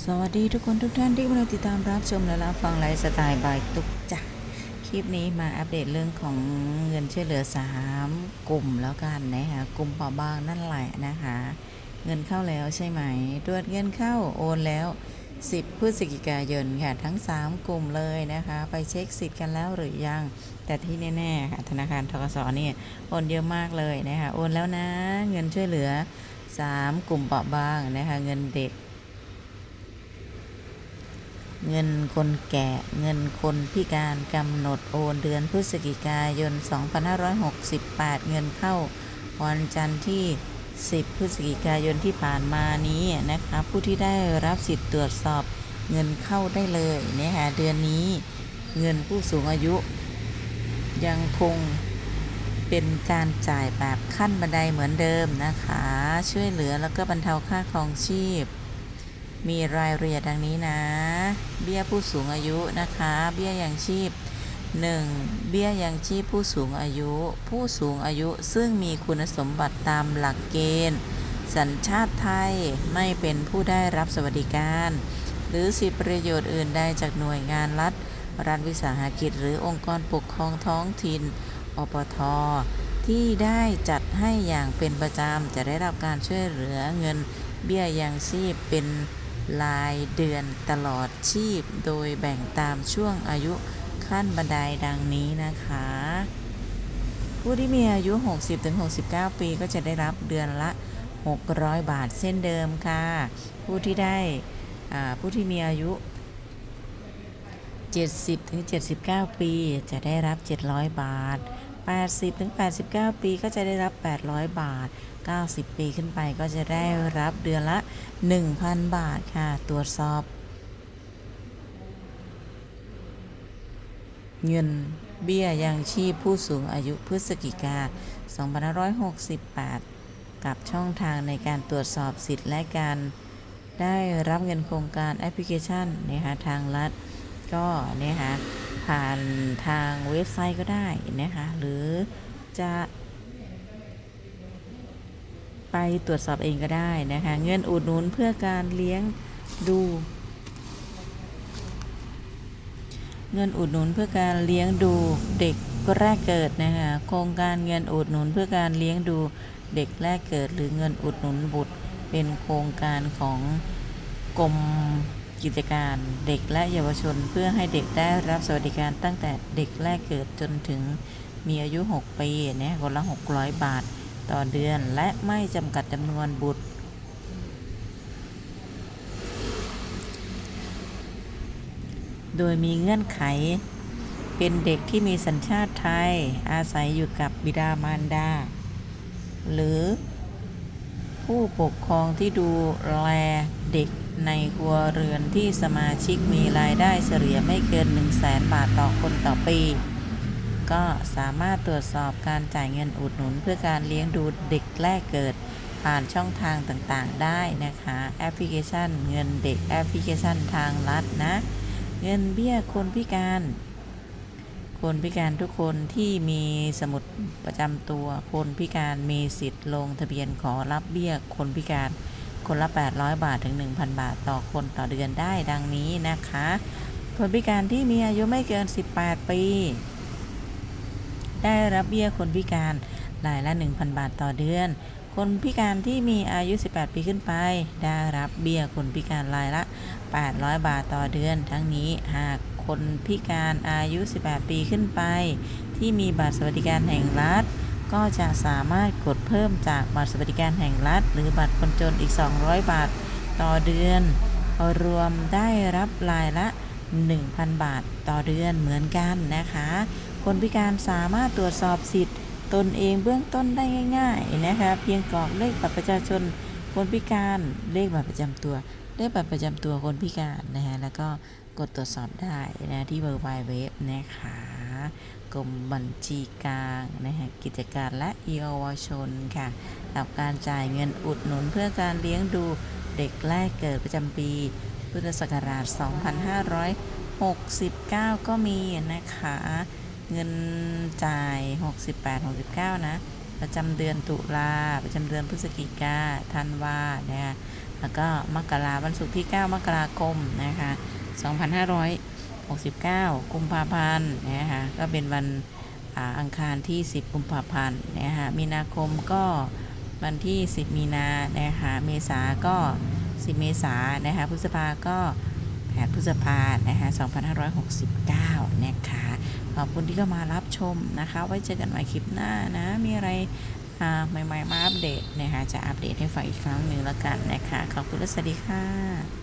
สวัสดีทุกคนทุกท่านที่กำลังติดตามรับชมและรับฟังไลฟ์สไตล์บายตุ๊กจ้ะคลิปนี้มาอัปเดตเรื่องของเงินช่วยเหลือ 3 กลุ่มแล้วกันนะคะกลุ่มเปราะบางนั่นแหละนะคะ เงินเข้าแล้วใช่ไหมตรวจเงินเข้าโอนแล้ว 10 พฤศจิกายนค่ะทั้ง 3 กลุ่มเลยนะคะ ไปเช็คสิทธิ์กันแล้วหรือยัง แต่ที่แน่ๆค่ะธนาคารทกสเนี่ยโอนเยอะมากเลยนะคะโอนแล้วนะเงินช่วยเหลือ 3 กลุ่มเปราะบางนะคะเงินเด็ก เงินคนแก่ เงินคนพิการกำหนดโอนเดือนพฤศจิกายน 2568 เงินเข้าวันจันทร์ที่ 10 พฤศจิกายนที่ผ่านมานี้นะคะ ผู้ที่ได้รับสิทธิ์ตรวจสอบเงินเข้าได้เลยนะคะเดือนนี้เงินผู้สูงอายุ ยังคงเป็นการจ่ายแบบขั้นบันไดเหมือนเดิมนะคะ ช่วยเหลือแล้วก็บรรเทาค่าครองชีพ มีรายละเอียดดังนี้นะ บี้ยผู้สูงอายุนะคะ เบี้ยยังชีพ 1. เบี้ยยังชีพผู้สูงอายุ ผู้สูงอายุซึ่งมีคุณสมบัติตามหลักเกณฑ์ สัญชาติไทยไม่เป็นผู้ได้รับสวัสดิการ หรือสิทธิประโยชน์อื่นใดจากหน่วยงานรัฐ รัฐวิสาหกิจ หรือองค์กรปกครองท้องถิ่น อปท ที่ได้จัดให้อย่างเป็นประจำจะได้รับการช่วยเหลือเงินเบี้ยยังชีพเป็น รายเดือนตลอดชีพ โดยแบ่งตามช่วงอายุขั้นบันไดดังนี้นะคะ ผู้ที่มีอายุ 60-69 ปีก็จะได้รับเดือนละ 600 บาทเส้นเดิมค่ะ ผู้ที่ได้ผู้ที่มีอายุ 70-79 ปีจะได้รับ 700 บาท 80-89 ปีก็จะได้รับ 800 บาท 90 ปีขึ้นไปก็จะได้รับเดือนละ 1,000 บาทค่ะ ตรวจสอบ เงินเบี้ยยังชีพผู้สูงอายุพฤศจิกา 2568 กับช่องทางในการตรวจสอบสิทธิ์และการได้รับเงินโครงการแอปพลิเคชันนะคะทางรัฐก็เนี่ยค่ะ ผ่านทางเว็บไซต์ก็ได้นะคะ หรือจะ ไปตรวจสอบเองก็ได้นะคะ เงินอุดหนุนเพื่อการเลี้ยงดู เงินอุดหนุนเพื่อการเลี้ยงดูเด็กแรกเกิดนะคะโครงการเงินอุดหนุนเพื่อการเลี้ยงดูเด็กแรกเกิด หรือเงินอุดหนุนบุตรเป็นโครงการของกรม กิจการเด็กและเยาวชนเพื่อให้เด็กได้รับสวัสดิการตั้งแต่เด็กแรกเกิดจนถึงมีอายุ 6 ปีเนี่ยคนละ 600 บาทต่อเดือนและไม่จำกัดจำนวนบุตร โดยมีเงื่อนไข เป็นเด็กที่มีสัญชาติไทย อาศัยอยู่กับบิดามารดา หรือ ผู้ปกครองที่ดูแลเด็กในครัวเรือนที่สมาชิกมีรายได้เฉลี่ยไม่เกิน 1 0 0 0 0แสนบาทต่อคนต่อปี ก็สามารถตรวจสอบการจ่ายเงินอุดหนุน เพื่อการเลี้ยงดูเด็กแรกเกิด ผ่านช่องทางต่างๆได้นะคะ แอปพลิเคชัน เงินเด็กแอปพลิเคชันทางรัฐนะ เงินเบี้ยคนพิการ คนพิการทุกคนที่มีสมุดประจำตัว คนพิการมีสิทธิ์ลงทะเบียนขอรับเบี้ยคนพิการคนละ 800 บาทถึง 1,000 บาทต่อคนต่อเดือนได้ดังนี้นะคะ คนพิการที่มีอายุไม่เกิน 18 ปี ได้รับเบี้ยคนพิการรายละ 1,000 บาทต่อเดือน คนพิการที่มีอายุ 18 ปีขึ้นไป ได้รับเบี้ยคนพิการรายละ 800 บาทต่อเดือน ทั้งนี้หาก คนพิการอายุ 18 ปีขึ้นไป ที่มีบัตรสวัสดิการแห่งรัฐ ก็จะสามารถกดเพิ่มจากบัตรสวัสดิการแห่งรัฐ หรือบัตรคนจนอีก 200 บาท ต่อเดือน รวมได้รับรายละ 1,000 บาทต่อเดือนเหมือนกันนะคะ คนพิการสามารถตรวจสอบสิทธิ์ ตนเองเบื้องต้นได้ง่าย ๆ นะคะ เพียงกรอกเลขบัตรประชาชน คนพิการเลขบัตรประจำตัว เลขบัตรประจำตัวคนพิการนะคะแล้วก็กดตรวจสอบได้นะที่เบอร์ไวเว็บนะคะกรมบัญชีกลางนะคะกิจการและเยาวชนค่ะกับการจ่ายเงินอุดหนุนเพื่อการเลี้ยงดูเด็กแรกเกิดประจำปีพุทธศักราช 2569 ก็มีนะคะ เงินจ่าย 68 69 นะ ประจำเดือนตุลาประจำเดือนพฤศจิกาธันวาเนี่ยแล้วก็มกราวันศุกร์ที่ 9 มกราคมนะคะ2569 กุมภาพันธ์นะคะก็เป็นวันอาอังคารที่ 10 กุมภาพันธ์นะคะมีนาคมก็วันที่ 10 มีนานะคะเมษาก็ 10 เมษานะคะพฤษภาก็8พฤษภานะคะ2569 นะคะ ขอบคุณที่เข้ามารับชมนะคะ ไว้เจอกันใหม่คลิปหน้านะ มีอะไรใหม่ๆมาอัปเดตนะคะจะอัปเดตให้ฟังอีกครั้งหนึ่งแล้วกันนะคะ ขอบคุณและสวัสดีค่ะ